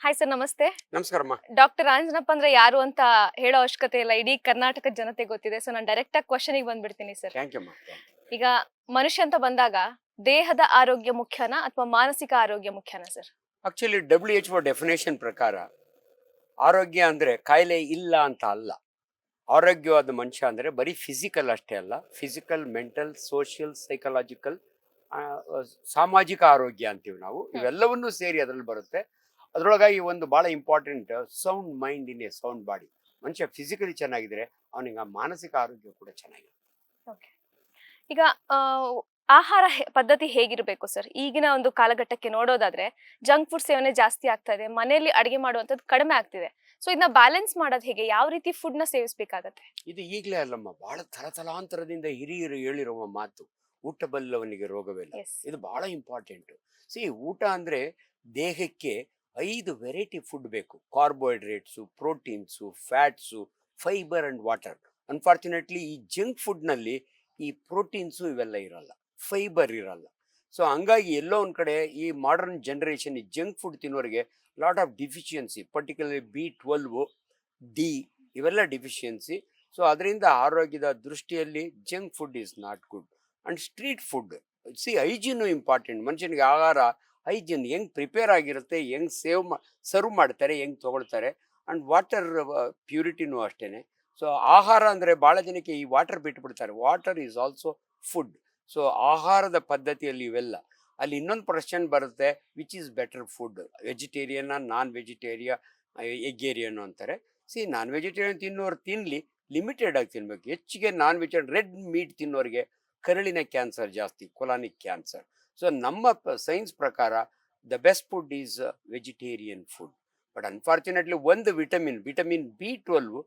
Hi sir ನಮಸ್ತೆ. ನಮಸ್ಕಾರಮ್ಮ doctor Anjanappa ಅಂದ್ರೆ ಯಾರು ಅಂತ ಹೇಳೋ ಅವಶ್ಯಕತೆ ಇಲ್ಲ. ಇಡೀ ಕರ್ನಾಟಕದ ಜನತೆ ಗೊತ್ತಿದೆ. ಸೊ ನಾನು ಡೈರೆಕ್ಟ್ ಆಗಿ ಕ್ವಶನ್ ಬಂದ್ಬಿಡ್ತೀನಿ ಸರ್ ಈಗ ಮನುಷ್ಯ ಅಂತ ಬಂದಾಗ ದೇಹದ ಆರೋಗ್ಯ ಮುಖ್ಯನಾ ಅಥವಾ ಮಾನಸಿಕ ಆರೋಗ್ಯ ಮುಖ್ಯನಾ sir actually W H O definition ಪ್ರಕಾರ ಆರೋಗ್ಯ ಅಂದ್ರೆ ಕಾಯಿಲೆ ಇಲ್ಲ ಅಂತ ಅಲ್ಲ. ಆರೋಗ್ಯವಾದ ಮನುಷ್ಯ ಅಂದ್ರೆ ಬರೀ ಫಿಸಿಕಲ್ ಅಷ್ಟೇ ಅಲ್ಲ. ಫಿಸಿಕಲ್ ಮೆಂಟಲ್ ಸೋಷಿಯಲ್ ಸೈಕಲಾಜಿಕಲ್ ಸಾಮಾಜಿಕ ಆರೋಗ್ಯ ಅಂತೀವಿ ನಾವು. ಇವೆಲ್ಲವನ್ನೂ ಸೇರಿ ಅದರಲ್ಲಿ ಬರುತ್ತೆ. ಅದರೊಳಗಾಗಿ ಒಂದು ಭಾಳ important sound mind in a sound body ಮನುಷ್ಯ ಫಿಸಿಕಲಿ ಚೆನ್ನಾಗಿದ್ರೆ ಅವನಿಗೆ ಮಾನಸಿಕ ಆರೋಗ್ಯ ಕೂಡ ಚೆನ್ನಾಗಿದೆ ಈಗ ಆಹಾರ ಪದ್ಧತಿ ಹೇಗಿರಬೇಕು ಸರ್ ಈಗಿನ ಒಂದು ಕಾಲಘಟ್ಟಕ್ಕೆ ನೋಡೋದಾದ್ರೆ ಜಂಕ್ ಫುಡ್ ಸೇವನೆ ಜಾಸ್ತಿ ಆಗ್ತಾ ಇದೆ ಮನೆಯಲ್ಲಿ ಅಡಿಗೆ ಮಾಡುವಂಥದ್ದು ಕಡಿಮೆ ಆಗ್ತಿದೆ. ಸೊ ಇದನ್ನ ಬ್ಯಾಲೆನ್ಸ್ ಮಾಡೋದು ಹೇಗೆ? ಯಾವ ರೀತಿ ಫುಡ್ನ ಸೇವಿಸಬೇಕಾಗತ್ತೆ? ಇದು ಈಗಲೇ ಅಲ್ಲಮ್ಮ ಬಹಳ ತಲತಲಾಂತರದಿಂದ ಹಿರಿಯರು ಹೇಳಿರುವ ಮಾತು ಊಟ ಬಲ್ಲವನಿಗೆ ರೋಗವಿಲ್ಲ. ಇದು ಬಹಳ ಇಂಪಾರ್ಟೆಂಟ್ ಸಿ ಊಟ ಅಂದ್ರೆ ದೇಹಕ್ಕೆ ಐದು ವೆರೈಟಿ ಫುಡ್ ಬೇಕು. Carbohydrates, proteins, fats, fibre and water. Unfortunately ಈ ಜಂಕ್ ಫುಡ್ನಲ್ಲಿ ಈ ಪ್ರೋಟೀನ್ಸು ಇವೆಲ್ಲ ಇರಲ್ಲ. ಫೈಬರ್ ಇರಲ್ಲ. ಸೊ ಹಂಗಾಗಿ ಎಲ್ಲೋ ಒಂದು ಕಡೆ ಈ ಮಾಡರ್ನ್ ಜನ್ರೇಷನ್ ಈ junk food ತಿನ್ನೋರಿಗೆ lot of deficiency particularly B twelve D ಇವೆಲ್ಲ ಡಿಫಿಷಿಯನ್ಸಿ ಸೊ ಅದರಿಂದ ಆರೋಗ್ಯದ ದೃಷ್ಟಿಯಲ್ಲಿ junk food is not good and street food see hygiene important ಮನುಷ್ಯನಿಗೆ ಆಹಾರ ಹೈಜೀನ್ ಹೆಂಗ್ ಪ್ರಿಪೇರ್ ಆಗಿರುತ್ತೆ, ಹೆಂಗ್ ಸೇವ್ ಮಾ, ಸರ್ವ್ ಮಾಡ್ತಾರೆ, ಹೆಂಗ್ ತಗೊಳ್ತಾರೆ ಆ್ಯಂಡ್ ವಾಟರ್ ಪ್ಯೂರಿಟಿನೂ ಅಷ್ಟೇ ಸೊ, ಆಹಾರ ಅಂದರೆ ಭಾಳ ಜನಕ್ಕೆ ಈ ವಾಟರ್ ಬಿಟ್ಬಿಡ್ತಾರೆ. Water is also food. So, ಆಹಾರದ ಪದ್ಧತಿಯಲ್ಲಿ ಇವೆಲ್ಲ. ಅಲ್ಲಿ ಇನ್ನೊಂದು ಪ್ರಶ್ನೆ ಬರುತ್ತೆ, ವಿಚ್ ಈಸ್ ಬೆಟರ್ ಫುಡ್? ವೆಜಿಟೇರಿಯನ್ನ ನಾನ್ ವೆಜಿಟೇರಿಯ ಎಗ್ಗೇರಿಯನ್ ಅಂತಾರೆ. ಸಿ ನಾನ್ ವೆಜಿಟೇರಿಯನ್ ತಿನ್ನೋರು ತಿನ್ನಲಿ ಲಿಮಿಟೆಡ್ ಆಗಿ ತಿನ್ಬೇಕು. ಹೆಚ್ಚಿಗೆ ನಾನ್ ವೆಜಿಟೇರಿಯನ್ ರೆಡ್ ಮೀಟ್ ತಿನ್ನೋರಿಗೆ ಕರಳಿನ ಕ್ಯಾನ್ಸರ್ ಜಾಸ್ತಿ, ಕೊಲಾನಿಕ್ ಕ್ಯಾನ್ಸರ್. ಸೊ ನಮ್ಮ ಸೈನ್ಸ್ ಪ್ರಕಾರ the best food is vegetarian food but unfortunately ಒಂದು ವಿಟಮಿನ್ ವಿಟಮಿನ್ ಬಿ ಟ್ವೆಲ್ವ್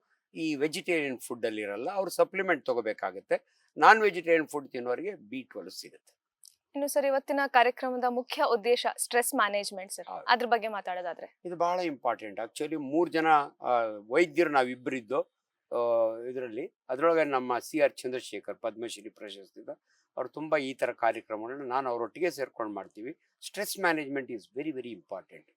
ಈ ವೆಜಿಟೇರಿಯನ್ ಫುಡ್ಡಲ್ಲಿ ಇರಲ್ಲ. ಅವ್ರು ಸಪ್ಲಿಮೆಂಟ್ ತಗೋಬೇಕಾಗುತ್ತೆ. ನಾನ್ ವೆಜಿಟೇರಿಯನ್ ಫುಡ್ ತಿನ್ನೋರಿಗೆ ಬಿ ಟ್ವೆಲ್ವ್ ಸಿಗುತ್ತೆ. ಇನ್ನು ಸರ್ ಇವತ್ತಿನ ಕಾರ್ಯಕ್ರಮದ ಮುಖ್ಯ ಉದ್ದೇಶ ಸ್ಟ್ರೆಸ್ ಮ್ಯಾನೇಜ್ಮೆಂಟ್ ಸರ್. ಅದ್ರ ಬಗ್ಗೆ ಮಾತಾಡೋದಾದ್ರೆ. ಇದು ಬಹಳ ಇಂಪಾರ್ಟೆಂಟ್ ಆಕ್ಚುಲಿ ಮೂರು ಜನ ವೈದ್ಯರು ವೈದ್ಯರು ನಾವಿಬ್ಬರಿದ್ದು ಇದರಲ್ಲಿ. ಅದರೊಳಗೆ ನಮ್ಮ ಸಿ ಆರ್ ಚಂದ್ರಶೇಖರ್ ಪದ್ಮಶ್ರೀ ಪ್ರಶಸ್ತಿದ ಅವ್ರು ತುಂಬ ಈ ಥರ ಕಾರ್ಯಕ್ರಮಗಳನ್ನ ನಾನು ಅವರೊಟ್ಟಿಗೆ ಸೇರ್ಕೊಂಡು ಮಾಡ್ತೀವಿ. Stress management is very very important.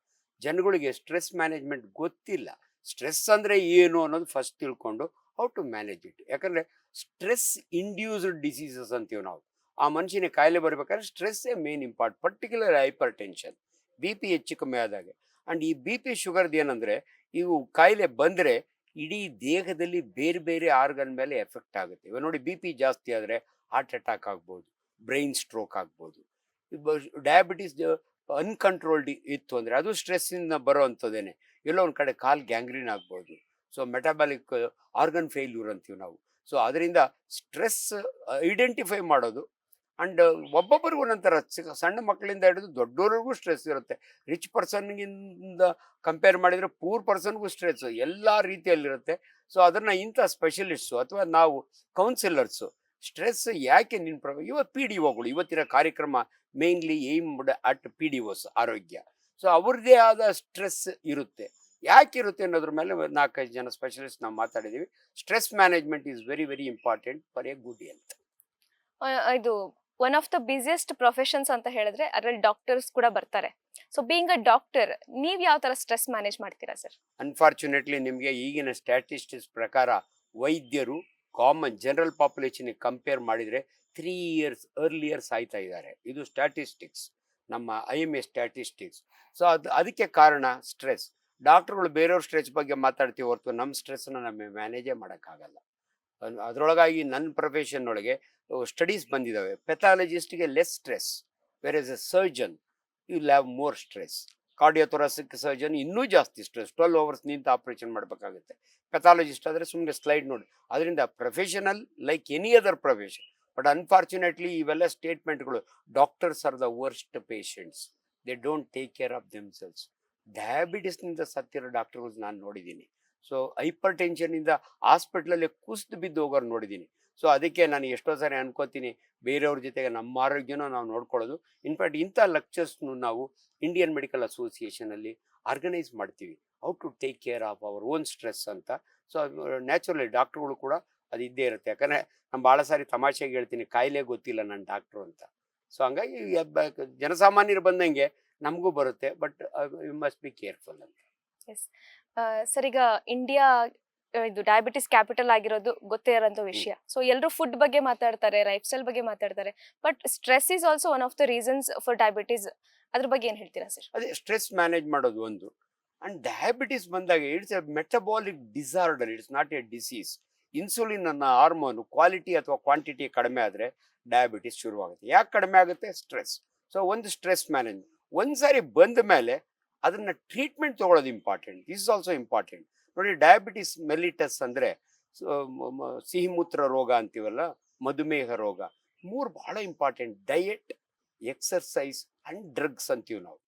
ಜನಗಳಿಗೆ ಸ್ಟ್ರೆಸ್ ಮ್ಯಾನೇಜ್ಮೆಂಟ್ ಗೊತ್ತಿಲ್ಲ. ಸ್ಟ್ರೆಸ್ ಅಂದರೆ ಏನು ಅನ್ನೋದು ಫಸ್ಟ್ ತಿಳ್ಕೊಂಡು ಹೌ ಟು ಮ್ಯಾನೇಜ್ ಇಟ್. ಯಾಕಂದರೆ ಸ್ಟ್ರೆಸ್ ಇಂಡ್ಯೂಸ್ಡ್ ಡಿಸೀಸಸ್ ಅಂತೀವಿ ನಾವು. ಆ ಮನುಷ್ಯನಿಗೆ ಕಾಯಿಲೆ ಬರಬೇಕಾದ್ರೆ ಸ್ಟ್ರೆಸ್ಸೇ main import, particular hypertension B P ಹೆಚ್ಚು ಕಮ್ಮಿ ಆದಾಗ. ಆ್ಯಂಡ್ ಈ ಬಿ ಪಿ ಶುಗರ್ದು ಏನಂದರೆ ಇವು ಕಾಯಿಲೆ ಬಂದರೆ ಇಡೀ ದೇಹದಲ್ಲಿ ಬೇರೆ ಬೇರೆ ಆರ್ಗನ್ ಮೇಲೆ ಎಫೆಕ್ಟ್ ಆಗುತ್ತೆ. ಇವಾಗ ನೋಡಿ ಬಿ ಪಿ ಜಾಸ್ತಿ ಆದರೆ ಹಾರ್ಟ್ ಅಟ್ಯಾಕ್ ಆಗ್ಬೋದು ಬ್ರೈನ್ ಸ್ಟ್ರೋಕ್ ಆಗ್ಬೋದು. ಡಯಾಬಿಟಿಸ್ ಅನ್ಕಂಟ್ರೋಲ್ಡ್ ಇತ್ತು ಅಂದರೆ ಅದು ಸ್ಟ್ರೆಸ್ಸಿಂದ ಬರೋ ಅಂಥದ್ದೇನೆ. ಎಲ್ಲೋ ಒಂದು ಕಡೆ ಕಾಲ್ ಗ್ಯಾಂಗ್ರೀನ್ ಆಗ್ಬೋದು. ಸೊ ಮೆಟಾಬಾಲಿಕ್ ಆರ್ಗನ್ ಫೇಲ್ಯೂರ್ ಅಂತೀವಿ ನಾವು. ಸೊ ಅದರಿಂದ ಸ್ಟ್ರೆಸ್ ಐಡೆಂಟಿಫೈ ಮಾಡೋದು ಆ್ಯಂಡ್ ಒಬ್ಬೊಬ್ಬರಿಗೂ ಚಿಕ್ಕ ಸಣ್ಣ ಮಕ್ಕಳಿಂದ ಹಿಡಿದು ದೊಡ್ಡವ್ರಿಗೂ ಸ್ಟ್ರೆಸ್ ಇರುತ್ತೆ. ರಿಚ್ ಪರ್ಸನ್ಗಿಂದ ಕಂಪೇರ್ ಮಾಡಿದರೆ ಪೂರ್ ಪರ್ಸನ್ಗೂ ಸ್ಟ್ರೆಸ್ ಎಲ್ಲ ರೀತಿಯಲ್ಲಿರುತ್ತೆ. ಸೊ ಅದನ್ನು ಇಂಥ ಸ್ಪೆಷಲಿಸ್ಟು ಅಥವಾ ನಾವು ಕೌನ್ಸಿಲರ್ಸು ಸ್ಟ್ರೆಸ್ ಯಾಕೆ ನಿನ್ನ ಪ್ರಭಾವ ಇವತ್ತು ಪಿ ಡಿ ಒಗಳು ಇವತ್ತಿನ ಕಾರ್ಯಕ್ರಮ mainly aimed at P D Os ಆರೋಗ್ಯ. ಸೊ ಅವ್ರದ್ದೇ ಆದ ಸ್ಟ್ರೆಸ್ ಇರುತ್ತೆ. ಯಾಕೆ ಇರುತ್ತೆ ಅನ್ನೋದ್ರ ಮೇಲೆ ನಾಲ್ಕೈದು ಜನ ಸ್ಪೆಷಲಿಸ್ಟ್ ನಾವು ಮಾತಾಡಿದ್ದೀವಿ stress management is very very important for a good health ಇದು one of the busiest professions ಅಂತ ಹೇಳಿದ್ರೆ ಅದರಲ್ಲಿ ಡಾಕ್ಟರ್ಸ್ ಕೂಡ ಬರ್ತಾರೆ. ಸೊ ಬೀಯಿಂಗ್ ಅ ಡಾಕ್ಟರ್ ನೀವು ಯಾವ ತರ ಸ್ಟ್ರೆಸ್ ಮ್ಯಾನೇಜ್ ಮಾಡ್ತೀರಾ ಸರ್? ಅನ್ಫಾರ್ಚುನೇಟ್ಲಿ ನಿಮಗೆ ಈಗಿನ ಸ್ಟ್ಯಾಟಿಸ್ಟಿಕ್ಸ್ ಪ್ರಕಾರ ವೈದ್ಯರು ಕಾಮನ್ ಜನರಲ್ ಪಾಪ್ಯುಲೇಷನ್ಗೆ ಕಂಪೇರ್ ಮಾಡಿದರೆ ತ್ರೀ ಇಯರ್ಸ್ ಅರ್ಲಿಯರ್ ಸಾಯ್ತಾ ಇದ್ದಾರೆ. ಇದು ಸ್ಟ್ಯಾಟಿಸ್ಟಿಕ್ಸ್ ನಮ್ಮ I M A statistics so ಅದು, ಅದಕ್ಕೆ ಕಾರಣ ಸ್ಟ್ರೆಸ್ ಡಾಕ್ಟ್ರುಗಳು ಬೇರೆಯವ್ರ ಸ್ಟ್ರೆಸ್ ಬಗ್ಗೆ ಮಾತಾಡ್ತೀವಿ ಹೊರತು ನಮ್ಮ ಸ್ಟ್ರೆಸ್ನ ನಮಗೆ ಮ್ಯಾನೇಜೇ ಮಾಡೋಕ್ಕಾಗಲ್ಲ. ಅದ್- ಅದರೊಳಗಾಗಿ ನನ್ನ ಪ್ರೊಫೆಷನ್ ಒಳಗೆ ಸ್ಟಡೀಸ್ ಬಂದಿದ್ದಾವೆ ಪೆಥಾಲಜಿಸ್ಟ್ಗೆ less stress whereas a surgeon you have more stress cardiothoracic surgeon ಇನ್ನೂ ಜಾಸ್ತಿ ಸ್ಟ್ರೆಸ್. ಟ್ವೆಲ್ ಅವರ್ಸ್ ನಿಂತು ಆಪರೇಷನ್ ಮಾಡಬೇಕಾಗುತ್ತೆ. ಪೆಥಾಲಜಿಸ್ಟ್ ಆದರೆ ಸುಮ್ಮನೆ ಸ್ಲೈಡ್ ನೋಡಿ. ಅದರಿಂದ professional, like any other profession, but unfortunately ಇವೆಲ್ಲ ಸ್ಟೇಟ್ಮೆಂಟ್ಗಳು. Doctors are the worst patients. They don't take care of themselves. ಡಯಾಬಿಟಿಸ್ನಿಂದ ಸತ್ತಿರೋ ಡಾಕ್ಟರ್ಗಳು ನಾನು ನೋಡಿದ್ದೀನಿ. ಸೊ ಹೈಪರ್ ಟೆನ್ಷನ್ನಿಂದ ಹಾಸ್ಪಿಟ್ಲಲ್ಲಿ ಕುಸಿದು ಬಿದ್ದು ಹೋಗೋರು ನೋಡಿದ್ದೀನಿ. ಸೊ ಅದಕ್ಕೆ ನಾನು ಎಷ್ಟೋ ಸಾರಿ ಅನ್ಕೋತೀನಿ ಬೇರೆಯವ್ರ ಜೊತೆಗೆ ನಮ್ಮ ಆರೋಗ್ಯನೂ ನಾವು ನೋಡ್ಕೊಳ್ಳೋದು. ಇನ್ಫ್ಯಾಕ್ಟ್ ಇಂಥ ಲೆಕ್ಚರ್ಸ್ನು ನಾವು ಇಂಡಿಯನ್ ಮೆಡಿಕಲ್ ಅಸೋಸಿಯೇಷನಲ್ಲಿ ಆರ್ಗನೈಸ್ ಮಾಡ್ತೀವಿ. How to take care of our own stress ಅಂತ. ಸೊ ನ್ಯಾಚುರಲಿ ಡಾಕ್ಟ್ರುಗಳು ಕೂಡ ಅದು ಇದ್ದೇ ಇರುತ್ತೆ. ಯಾಕಂದರೆ ನಾನು ಭಾಳ ಸಾರಿ ತಮಾಷೆಗೆ ಹೇಳ್ತೀನಿ, ಕಾಯಿಲೆ ಗೊತ್ತಿಲ್ಲ ನನ್ನ ಡಾಕ್ಟ್ರು ಅಂತ. ಸೊ ಹಂಗಾಗಿ ಜನಸಾಮಾನ್ಯರು ಬಂದಂಗೆ ನಮಗೂ ಬರುತ್ತೆ but you must be careful ಅಂತ. ಸರ್, ಈಗ ಇಂಡಿಯಾ ಇದು ಡಯಾಬಿಟಿಸ್ ಕ್ಯಾಪಿಟಲ್ ಆಗಿರೋದು ಗೊತ್ತೇ ಇರೋಂಥ ವಿಷಯ. ಸೊ ಎಲ್ಲರೂ ಫುಡ್ ಬಗ್ಗೆ ಮಾತಾಡ್ತಾರೆ ಲೈಫ್ ಸ್ಟೈಲ್ ಬಗ್ಗೆ ಮಾತಾಡ್ತಾರೆ but stress is also one of the reasons for diabetes ಅದ್ರ ಬಗ್ಗೆ ಏನ್ ಹೇಳ್ತೀರಾ ಸರ್ ಅದೇ ಸ್ಟ್ರೆಸ್ ಮ್ಯಾನೇಜ್ ಮಾಡೋದು ಒಂದು. ಅಂಡ್ ಡಯಾಬಿಟಿಸ್ ಬಂದಾಗ it's a metabolic disorder it's not a disease insulin ಅನ್ನ ಹಾರ್ಮೋನ್ ಕ್ವಾಲಿಟಿ ಅಥವಾ ಕ್ವಾಂಟಿಟಿ ಕಡಿಮೆ ಆದರೆ ಡಯಾಬಿಟಿಸ್ ಶುರುವಾಗುತ್ತೆ. ಯಾಕೆ ಕಡಿಮೆ ಆಗುತ್ತೆ? ಸ್ಟ್ರೆಸ್ ಸೊ ಒಂದು ಸ್ಟ್ರೆಸ್ ಮ್ಯಾನೇಜ್ ಒಂದ್ಸಾರಿ ಬಂದ ಮೇಲೆ ಅದನ್ನ ಟ್ರೀಟ್ಮೆಂಟ್ ತಗೊಳ್ಳೋದು important this is also important ನೋಡಿ ಡಯಾಬಿಟಿಸ್ ಮೆಲಿಟಸ್ ಅಂದ್ರೆ ಸಿಹಿಮೂತ್ರ ರೋಗ ಅಂತೀವಲ್ಲ, ಮಧುಮೇಹ ರೋಗ, ಮೂರು ಬಹಳ important diet exercise and drugs ಅಂತೀವಿ ನಾವು.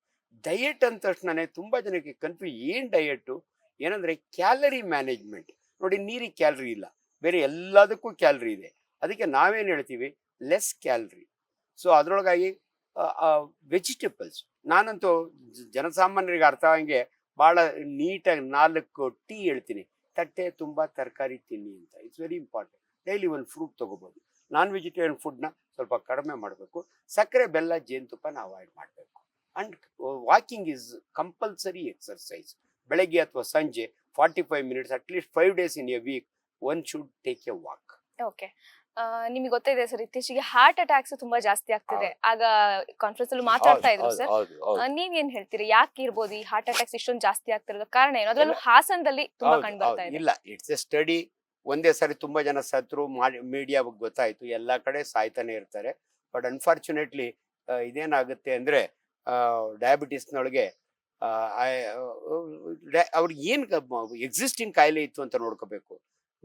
ಡಯೆಟ್ ಅಂದ ತಕ್ಷಣನೇ ತುಂಬಾ ಜನಕ್ಕೆ ಕನ್ಫ್ಯೂ ಏನ್ ಡಯೆಟ್ ಏನಂದ್ರೆ ಕ್ಯಾಲರಿ ಮ್ಯಾನೇಜ್ಮೆಂಟ್ ನೋಡಿ, ನೀರಿಗೆ ಕ್ಯಾಲರಿ ಇಲ್ಲ. ಬೇರೆ ಎಲ್ಲದಕ್ಕೂ ಕ್ಯಾಲರಿ ಇದೆ. ಅದಕ್ಕೆ ನಾವೇನು ಹೇಳ್ತೀವಿ? ಲೆಸ್ ಕ್ಯಾಲರಿ ಸೊ ಅದರೊಳಗಾಗಿ ವೆಜಿಟೇಬಲ್ಸ್ ನಾನಂತೂ ಜನಸಾಮಾನ್ಯರಿಗೆ ಅರ್ಥ ಆಗಂಗೆ ಭಾಳ ನೀಟಾಗಿ ನಾಲ್ಕು ಟೀ ಹೇಳ್ತೀನಿ. ತಟ್ಟೆ ತುಂಬ ತರಕಾರಿ ತಿನ್ನಿ ಅಂತ. ಇಟ್ಸ್ ವೆರಿ ಇಂಪಾರ್ಟೆಂಟ್ ಡೈಲಿ ಒಂದು ಫ್ರೂಟ್ ತೊಗೋಬೋದು. ನಾನ್ ವೆಜಿಟೇರಿಯನ್ ಫುಡ್ನ ಸ್ವಲ್ಪ ಕಡಿಮೆ ಮಾಡಬೇಕು. ಸಕ್ಕರೆ, ಬೆಲ್ಲ ಜೇನುತುಪ್ಪನ ಅವಾಯ್ಡ್ ಮಾಡಬೇಕು. And walking is compulsory exercise ಬೆಳಗ್ಗೆ ಅಥವಾ ಸಂಜೆ forty five minutes at least five days in a week one should take a walk okay ನಿಮಗೆ ಗೊತ್ತಿದೆ ಸರ್ ಇತ್ತೀಚೆಗೆ ಹಾರ್ಟ್ ಅಟ್ಯಾಕ್ಸ್ ತುಂಬಾ ಜಾಸ್ತಿ ಆಗ್ತಿದೆ. ಆಗ ಕಾನ್ಫರೆನ್ಸ್ ಅಲ್ಲಿ ಮಾತಾಡ್ತಾ ಇದ್ರು ಸರ್. ನೀವ್ ಏನ್ ಹೇಳ್ತೀರಿ? ಯಾಕೆ ಇರ್ಬೋದು ಈ ಹಾರ್ಟ್ ಅಟ್ಯಾಕ್ಸ್ ಇಷ್ಟೊಂದು ಜಾಸ್ತಿ ಆಗ್ತಿರೋದು? ಕಾರಣ ಏನು? ಅದ್ರಲ್ಲೂ ಹಾಸನದಲ್ಲಿ ತುಂಬಾ ಕಂಡು ಬರ್ತಾ ಇದೆ. ಇಲ್ಲ ಇಟ್ಸ್ ಎ ಸ್ಟಡಿ ಒಂದೇ ಸಾರಿ ತುಂಬಾ ಜನ ಸತ್ರು ಮೀಡಿಯಾ ಗೊತ್ತಾಯ್ತು. ಎಲ್ಲಾ ಕಡೆ ಸಾಯ್ತಾನೆ ಇರ್ತಾರೆ. ಬಟ್ ಅನ್ಫಾರ್ಚುನೇಟ್ಲಿ ಇದೇನಾಗುತ್ತೆ ಅಂದ್ರೆ ಡಯಾಬಿಟಿಸ್ನೊಳಗೆ ಅವ್ರಿಗೆ ಏನ್ ಎಕ್ಸಿಸ್ಟಿಂಗ್ ಕಾಯಿಲೆ ಇತ್ತು ಅಂತ ನೋಡ್ಕೋಬೇಕು.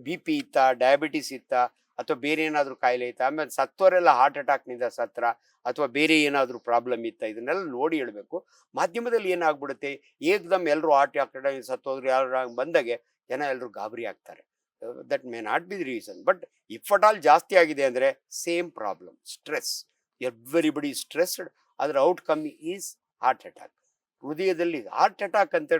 ಬಿ ಪಿ ಇತ್ತ ಡಯಾಬಿಟಿಸ್ ಇತ್ತ ಅಥವಾ ಬೇರೆ ಏನಾದರೂ ಕಾಯಿಲೆ ಇತ್ತ? ಆಮೇಲೆ ಸತ್ತವರೆಲ್ಲ ಹಾರ್ಟ್ ಅಟ್ಯಾಕ್ನಿಂದ ಸತ್ರ ಅಥವಾ ಬೇರೆ ಏನಾದರೂ ಪ್ರಾಬ್ಲಮ್ ಇತ್ತ? ಇದನ್ನೆಲ್ಲ ನೋಡಿ ಹೇಳಬೇಕು. ಮಾಧ್ಯಮದಲ್ಲಿ ಏನಾಗ್ಬಿಡುತ್ತೆ? ಏಕ್ದಮ್ ಎಲ್ಲರೂ ಹಾರ್ಟ್ ಅಟ್ಯಾಕ್ ಸತ್ತೋದ್ರು, ಯಾರು ಬಂದಾಗೆ ಜನ ಎಲ್ಲರೂ ಗಾಬರಿ ಆಗ್ತಾರೆ. That may not be the reason but if at all ಜಾಸ್ತಿ ಆಗಿದೆ ಅಂದರೆ same problem stress everybody stressed ಅದರ ಔಟ್ಕಮ್ ಈಸ್ ಹಾರ್ಟ್ ಅಟ್ಯಾಕ್ ಹೃದಯದಲ್ಲಿ ಹಾರ್ಟ್ ಅಟ್ಯಾಕ್ ಅಂತ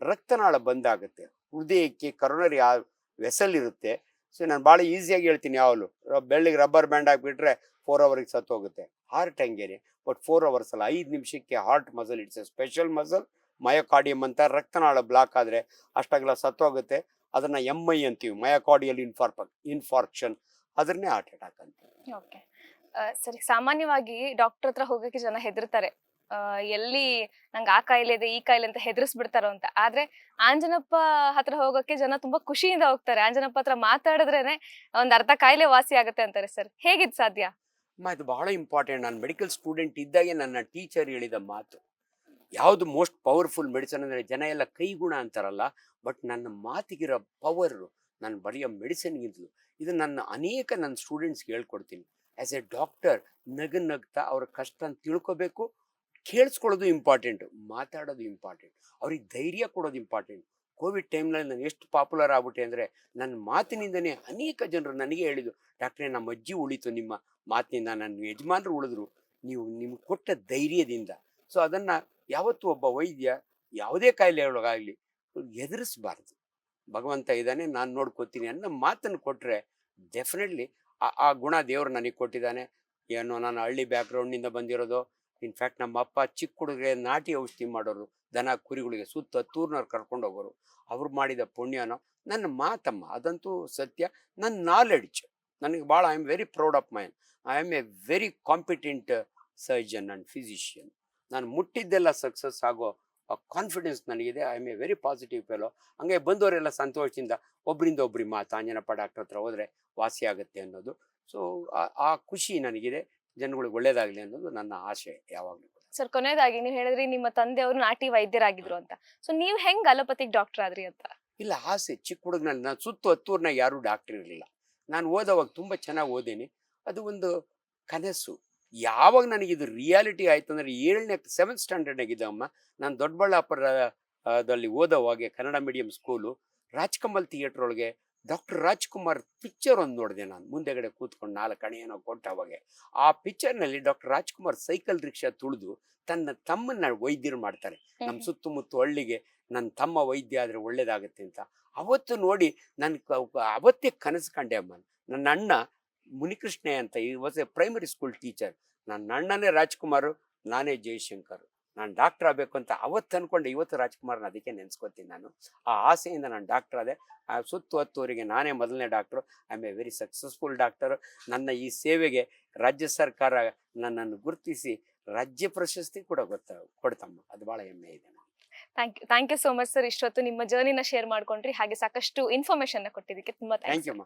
ರಕ್ತನಾಳ ಬಂದಾಗುತ್ತೆ. ಹೃದಯಕ್ಕೆ ಕರೋನರಿ ಆ ವೆಸಲ್ ಇರುತ್ತೆ. ಸೊ ನಾನು ಭಾಳ ಈಸಿಯಾಗಿ ಹೇಳ್ತೀನಿ ಯಾವಾಗಲೂ. ಬೆಳ್ಳಿಗೆ ರಬ್ಬರ್ ಬ್ಯಾಂಡ್ ಹಾಕ್ಬಿಟ್ರೆ ಫೋರ್ ಅವರ್ಗೆ ಸತ್ತೋಗುತ್ತೆ. ಹಾರ್ಟ್ ಹಂಗೇನೆ ಬಟ್ ಫೋರ್ ಅವರ್ಸ್ ಅಲ್ಲ, ಐದು ನಿಮಿಷಕ್ಕೆ heart muscle it's a special muscle myocardium ಅಂತ ರಕ್ತನಾಳ ಬ್ಲಾಕ್ ಆದರೆ ಅಷ್ಟಾಗಲ ಸತ್ತೋಗುತ್ತೆ. ಅದನ್ನು ಎಂ ಐ ಅಂತೀವಿ ಮಯೋಕಾರ್ಡಿಯಲ್ ಇನ್ಫಾರ್ಪ ಇನ್ಫಾರ್ಕ್ಷನ್ ಅದನ್ನೇ ಹಾರ್ಟ್ ಅಟ್ಯಾಕ್ ಅಂತೀವಿ. ಓಕೆ ಸರಿ, ಸಾಮಾನ್ಯವಾಗಿ ಡಾಕ್ಟರ್ ಹತ್ರ ಹೋಗಕ್ಕೆ ಜನ ಹೆದರ್ತಾರೆ. ಎಲ್ಲಿ ನಂಗೆ ಆ ಕಾಯಿಲೆ ಇದೆ, ಈ ಕಾಯಿಲೆ ಅಂತ ಹೆದರ್ಸ್ಬಿಡ್ತಾರೋ ಅಂತ. ಆದ್ರೆ ಆಂಜನಪ್ಪ ಹತ್ರ ಹೋಗೋಕೆ ಜನ ತುಂಬಾ ಖುಷಿಯಿಂದ ಹೋಗ್ತಾರೆ. ಆಂಜನಪ್ಪ ಹತ್ರ ಮಾತಾಡಿದ್ರೇನೆ ಒಂದ್ ಅರ್ಧ ಕಾಯಿಲೆ ವಾಸಿ ಆಗುತ್ತೆ ಅಂತಾರೆ ಸರ್. ಹೇಗಿದ್ ಸಾಧ್ಯ? ಅಮ್ಮ, ಇದು ಬಹಳ ಇಂಪಾರ್ಟೆಂಟ್ ನಾನು ಮೆಡಿಕಲ್ ಸ್ಟೂಡೆಂಟ್ ಇದ್ದಾಗೆ ನನ್ನ ಟೀಚರ್ ಹೇಳಿದ ಮಾತು. ಯಾವುದು ಮೋಸ್ಟ್ ಪವರ್ಫುಲ್ ಮೆಡಿಸನ್ ಅಂದರೆ ಜನ ಎಲ್ಲ ಕೈಗುಣ ಅಂತಾರಲ್ಲ ಬಟ್ ನನ್ನ ಮಾತಿಗಿರೋ ಪವರ್ ನಾನು ಬರೆಯೋ ಮೆಡಿಸನ್ಗಿಂತಲೂ ಇದು ನನ್ನ ಅನೇಕ ನನ್ನ ಸ್ಟೂಡೆಂಟ್ಸ್ಗೆ ಹೇಳ್ಕೊಡ್ತೀನಿ. ಆ್ಯಸ್ ಎ ಡಾಕ್ಟರ್ ನಗು ನಗ್ತಾ ಅವ್ರ ಕಷ್ಟ ತಿಳ್ಕೊಬೇಕು. ಕೇಳಿಸ್ಕೊಳ್ಳೋದು ಇಂಪಾರ್ಟೆಂಟ್, ಮಾತಾಡೋದು ಇಂಪಾರ್ಟೆಂಟ್, ಅವ್ರಿಗೆ ಧೈರ್ಯ ಕೊಡೋದು ಇಂಪಾರ್ಟೆಂಟ್. ಕೋವಿಡ್ ಟೈಮ್ನಲ್ಲಿ ನಾನು ಎಷ್ಟು ಪಾಪ್ಯುಲರ್ ಆಗ್ಬಿಟ್ಟೆ ಅಂದರೆ ನನ್ನ ಮಾತಿನಿಂದನೇ ಅನೇಕ ಜನರು ನನಗೆ ಹೇಳಿದರು, ಡಾಕ್ಟ್ರೇ, ನಮ್ಮ ಅಜ್ಜಿ ಉಳಿತು ನಿಮ್ಮ ಮಾತಿನಿಂದ, ನನ್ನ ಯಜಮಾನರು ಉಳಿದ್ರು, ನೀವು ನಿಮ್ಗೆ ಕೊಟ್ಟ ಧೈರ್ಯದಿಂದ. ಸೊ, ಅದನ್ನು ಯಾವತ್ತೂ ಒಬ್ಬ ವೈದ್ಯ ಯಾವುದೇ ಕಾಯಿಲೆ ಒಳಗಾಗಲಿ ಎದುರಿಸಬಾರ್ದು. ಭಗವಂತ ಇದ್ದಾನೆ, ನಾನು ನೋಡ್ಕೋತೀನಿ ಅನ್ನೋ ಮಾತನ್ನು ಕೊಟ್ಟರೆ ಡೆಫಿನೆಟ್ಲಿ ಆ ಗುಣ ದೇವರು ನನಗೆ ಕೊಟ್ಟಿದ್ದಾನೆ. ಏನೋ ನಾನು ಹಳ್ಳಿ ಬ್ಯಾಕ್ಗ್ರೌಂಡ್ನಿಂದ ಬಂದಿರೋದು ಇನ್ಫ್ಯಾಕ್ಟ್ ನಮ್ಮ ಅಪ್ಪ ಚಿಕ್ಕ ಹುಡುಗರಿಗೆ ನಾಟಿ ಔಷಧಿ ಮಾಡೋರು, ದನ, ಕುರಿಗಳಿಗೆ ಸುತ್ತ ತೂರ್ನವ್ರು ಕರ್ಕೊಂಡು ಹೋಗೋರು. ಅವ್ರು ಮಾಡಿದ ಪುಣ್ಯನೋ, ನನ್ನ ಮಾತಮ್ಮ, ಅದಂತೂ ಸತ್ಯ. ನನ್ನ ನಾಲೆಡ್ಜ್ ನನಗೆ ಭಾಳ I am very proud of mine I am a very competent surgeon and physician ನಾನು ಮುಟ್ಟಿದ್ದೆಲ್ಲ ಸಕ್ಸಸ್ ಆಗೋ ಕಾನ್ಫಿಡೆನ್ಸ್ ನನಗಿದೆ. I am a very positive fellow ಹಂಗೆ ಬಂದವರೆಲ್ಲ ಸಂತೋಷದಿಂದ ಒಬ್ಬರಿಂದ ಒಬ್ರಿಗೆ ಮಾತು ಆಂಜನಪ್ಪ ಡಾಕ್ಟರ್ ಹತ್ರ ಹೋದರೆ ವಾಸಿ ಆಗುತ್ತೆ ಅನ್ನೋದು. ಸೊ ಆ ಖುಷಿ ನನಗಿದೆ. ಜನಗಳಿಗೆ ಒಳ್ಳೇದಾಗಲಿ ಅನ್ನೋದು ನನ್ನ ಆಶೆ ಯಾವಾಗಲೂ ಸರ್ ಕೊನೆಯದಾಗಿ ನೀವು ಹೇಳಿದ್ರಿ ನಿಮ್ಮ ತಂದೆ ಅವರು ನಾಟಿ ವೈದ್ಯರಾಗಿದ್ರು ಅಂತ. ಸೊ ನೀವು ಹೆಂಗ್ ಅಲೋಪತಿಕ್ ಡಾಕ್ಟರ್ ಆದ್ರಿ ಅಂತ? ಇಲ್ಲ ಆಸೆ ಚಿಕ್ಕ ಹುಡುಗನಲ್ಲಿ ನಾನು ಸುತ್ತು ಹತ್ತೂರ್ನಾಗ ಯಾರೂ ಡಾಕ್ಟರ್ ಇರಲಿಲ್ಲ. ನಾನು ಓದೋವಾಗ ತುಂಬ ಚೆನ್ನಾಗಿ ಓದೇನಿ. ಅದು ಒಂದು ಕನಸು. ಯಾವಾಗ ನನಗೆ ಇದು ರಿಯಾಲಿಟಿ ಆಯ್ತು ಅಂದ್ರೆ ಏಳನೇ ಸೆವೆಂತ್ ಸ್ಟ್ಯಾಂಡರ್ಡ್ನಾಗಿದ್ದೆ ಅಮ್ಮ. ನಾನು ದೊಡ್ಡಬಳ್ಳಾಪುರದಲ್ಲಿ ಓದೋವಾಗೆ Kannada medium school Rajkamal theatre ಒಳಗೆ ಡಾಕ್ಟರ್ ರಾಜ್ಕುಮಾರ್ ಪಿಕ್ಚರ್ ಒಂದು ನೋಡಿದೆ ನಾನು. ಮುಂದೆಗಡೆ ಕೂತ್ಕೊಂಡು ನಾಲ್ಕು ಅಣೆ ಏನೋ ಕೊಟ್ಟ ಅವಾಗೆ. ಆ ಪಿಕ್ಚರ್ನಲ್ಲಿ ಡಾಕ್ಟರ್ ರಾಜ್ಕುಮಾರ್ ಸೈಕಲ್ ರಿಕ್ಷಾ ತುಳಿದು ತನ್ನ ತಮ್ಮನ್ನ ವೈದ್ಯರು ಮಾಡ್ತಾರೆ. ನಮ್ಮ ಸುತ್ತಮುತ್ತ ಹಳ್ಳಿಗೆ ನನ್ನ ತಮ್ಮ ವೈದ್ಯ ಆದ್ರೆ ಒಳ್ಳೇದಾಗತ್ತೆ ಅಂತ. ಅವತ್ತು ನೋಡಿ ನನ್ನ ಅವತ್ತೇ ಕನಸು ಕಂಡೆ ಅಮ್ಮ. ನನ್ನ ಅಣ್ಣ ಮುನಿಕೃಷ್ಣ ಅಂತ ಈ was a primary school teacher ನನ್ನ ಅಣ್ಣನೇ ರಾಜ್ಕುಮಾರ್ ನಾನೇ ಜಯಶಂಕರ್ ನಾನು ಡಾಕ್ಟರ್ ಆಗಬೇಕು ಅಂತ ಅವತ್ತು ಅಂದ್ಕೊಂಡು ಇವತ್ತು ರಾಜ್ಕುಮಾರ್ನ ಅದಕ್ಕೆ ನೆನೆಸ್ಕೊತೀನಿ ನಾನು. ಆ ಆಸೆಯಿಂದ ನಾನು ಡಾಕ್ಟರ್ ಆದೆ. ಆ ಸುತ್ತು ಹತ್ತುವರೆಗೆ ನಾನೇ ಮೊದಲನೇ doctor I am a very successful doctor ನನ್ನ ಈ ಸೇವೆಗೆ ರಾಜ್ಯ ಸರ್ಕಾರ ನನ್ನನ್ನು ಗುರುತಿಸಿ ರಾಜ್ಯ ಪ್ರಶಸ್ತಿ ಕೂಡ ಗೊತ್ತ ಕೊಡ್ತಮ್ಮ. ಅದು ಭಾಳ ಹೆಮ್ಮೆ ಇದೆ ನಾನು thank you thank you so much sir ಇಷ್ಟೊತ್ತು ನಿಮ್ಮ ಜರ್ನಿನ ಶೇರ್ ಮಾಡ್ಕೊಂಡ್ರಿ. ಹಾಗೆ ಸಾಕಷ್ಟು ಇನ್ಫಾರ್ಮೇಶನ್ ಕೊಟ್ಟಿದ್ದಕ್ಕೆ ತುಂಬ ಥ್ಯಾಂಕ್ ಯು ಅಮ್ಮ